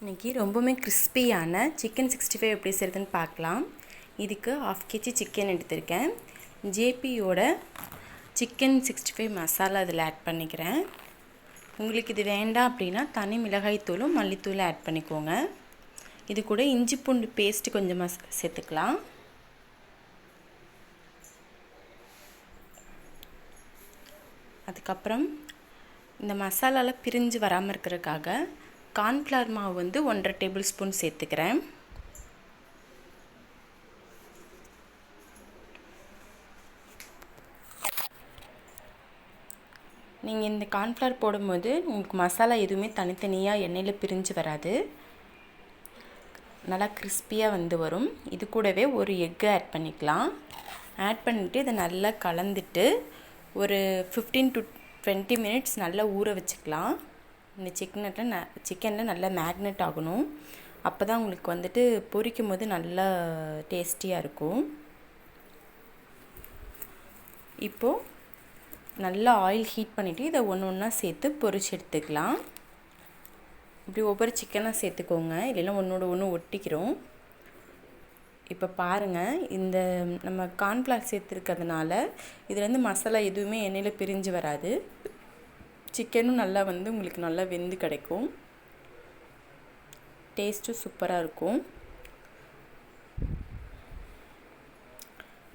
இன்றைக்கி ரொம்பவுமே கிறிஸ்பியான சிக்கன் சிக்ஸ்டி ஃபைவ் எப்படி செய்கிறதுன்னு பார்க்கலாம். இதுக்கு ஆஃப் கேஜி சிக்கன் எடுத்திருக்கேன். ஜேபியோட சிக்கன் சிக்ஸ்டி ஃபைவ் மசாலா இதில் ஆட் பண்ணிக்கிறேன். உங்களுக்கு இது வேண்டாம் அப்படின்னா தனி மிளகாய்த்தூளும் மல்லித்தூளும் ஆட் பண்ணிக்கோங்க. இது கூட இஞ்சி பூண்டு பேஸ்ட்டு கொஞ்சமாக சேர்த்துக்கலாம். அதுக்கப்புறம் இந்த மசாலாவில் பிரிஞ்சு வராமல் இருக்கிறதுக்காக கார்ன்ஃப்ளவர் மாவு வந்து ஒன்றரை டேபிள் ஸ்பூன் சேர்த்துக்கிறேன். நீங்கள் இந்த கார்ன்ஃப்ளவர் போடும்போது உங்களுக்கு மசாலா எதுவுமே தனித்தனியாக எண்ணெயில் பிரிஞ்சு வராது. நல்லா கிறிஸ்பியாக வந்து வரும். இது கூடவே ஒரு எக்கு ஆட் பண்ணிக்கலாம். ஆட் பண்ணிவிட்டு இதை நல்லா கலந்துட்டு ஒரு ஃபிஃப்டீன் டு டுவெண்ட்டி மினிட்ஸ் நல்லா ஊற வச்சுக்கலாம். இந்த சிக்கனில் ந சிக்கனில் நல்லா மேக்னெட் ஆகணும். அப்போ தான் உங்களுக்கு வந்துட்டு பொரிக்கும் போது நல்லா டேஸ்டியாக இருக்கும். இப்போது நல்லா ஆயில் ஹீட் பண்ணிவிட்டு இதை ஒன்று ஒன்றா சேர்த்து பொரிச்சு எடுத்துக்கலாம். இப்படி ஒவ்வொரு சிக்கனாக சேர்த்துக்கோங்க. இல்லைன்னா ஒன்றோட ஒன்று ஒட்டிக்கிறோம் இப்போ பாருங்கள் இந்த நம்ம கார்ன்ஃப்ளார் சேர்த்துருக்கிறதுனால இதுலேருந்து மசாலா எதுவுமே எண்ணெயில் பிரிஞ்சு வராது. சிக்கனும் நல்லா வந்து உங்களுக்கு நல்லா வெந்து கிடைக்கும். டேஸ்ட்டும் சூப்பராக இருக்கும்.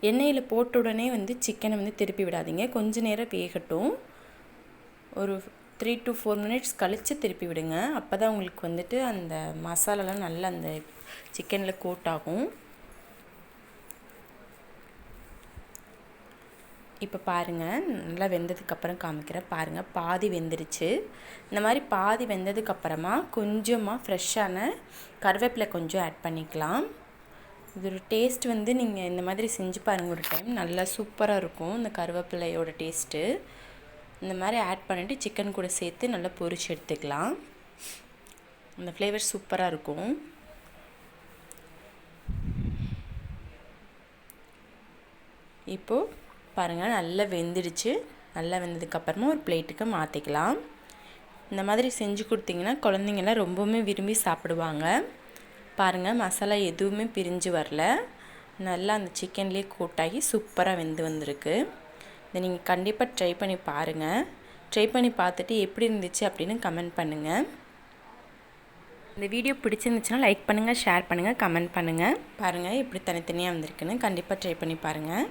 எண்ணெயில் போட்ட உடனே வந்து சிக்கனை வந்து திருப்பி விடாதீங்க. கொஞ்ச நேரம் வேகட்டும். ஒரு த்ரீ டு ஃபோர் மினிட்ஸ் கழித்து திருப்பி விடுங்க. அப்போ தான் உங்களுக்கு வந்துட்டு அந்த மசாலாலாம் நல்லா அந்த சிக்கனில் கோட் ஆகும். இப்போ பாருங்கள் நல்லா வெந்ததுக்கப்புறம் காமிக்கிறேன். பாருங்கள் பாதி வெந்துருச்சு. இந்த மாதிரி பாதி வெந்ததுக்கப்புறமா கொஞ்சமாக ஃப்ரெஷ்ஷான கருவேப்பிலை கொஞ்சம் ஆட் பண்ணிக்கலாம். இது ஒரு டேஸ்ட் வந்து நீங்கள் இந்த மாதிரி செஞ்சு பாருங்கள் ஒரு டைம் நல்லா சூப்பராக இருக்கும் இந்த கருவேப்பிலையோட டேஸ்ட்டு இந்த மாதிரி ஆட் பண்ணிவிட்டு சிக்கன் கூட சேர்த்து நல்லா பொரிச்சு எடுத்துக்கலாம். அந்த ஃப்ளேவர் சூப்பராக இருக்கும். இப்போது பாருங்கள் நல்லா வெந்துடுச்சு. நல்லா வெந்ததுக்கப்புறமா ஒரு பிளேட்டுக்கு மாற்றிக்கலாம் இந்த மாதிரி செஞ்சு கொடுத்தீங்கன்னா குழந்தைங்கள்லாம் ரொம்பவுமே விரும்பி சாப்பிடுவாங்க. பாருங்கள் மசாலா எதுவுமே பிரிஞ்சு வரல. நல்லா அந்த சிக்கன்லேயே கூட்டாகி சூப்பராக வெந்து வந்திருக்கு. இதை நீங்கள் கண்டிப்பாக ட்ரை பண்ணி பாருங்கள் ட்ரை பண்ணி பார்த்துட்டு எப்படி இருந்துச்சு அப்படின்னு கமெண்ட் பண்ணுங்கள் இந்த வீடியோ பிடிச்சிருந்துச்சுன்னா லைக் பண்ணுங்கள் ஷேர் பண்ணுங்கள் கமெண்ட் பண்ணுங்கள் பாருங்கள் எப்படி தனித்தனியாக வந்திருக்குன்னு கண்டிப்பாக ட்ரை பண்ணி பாருங்கள்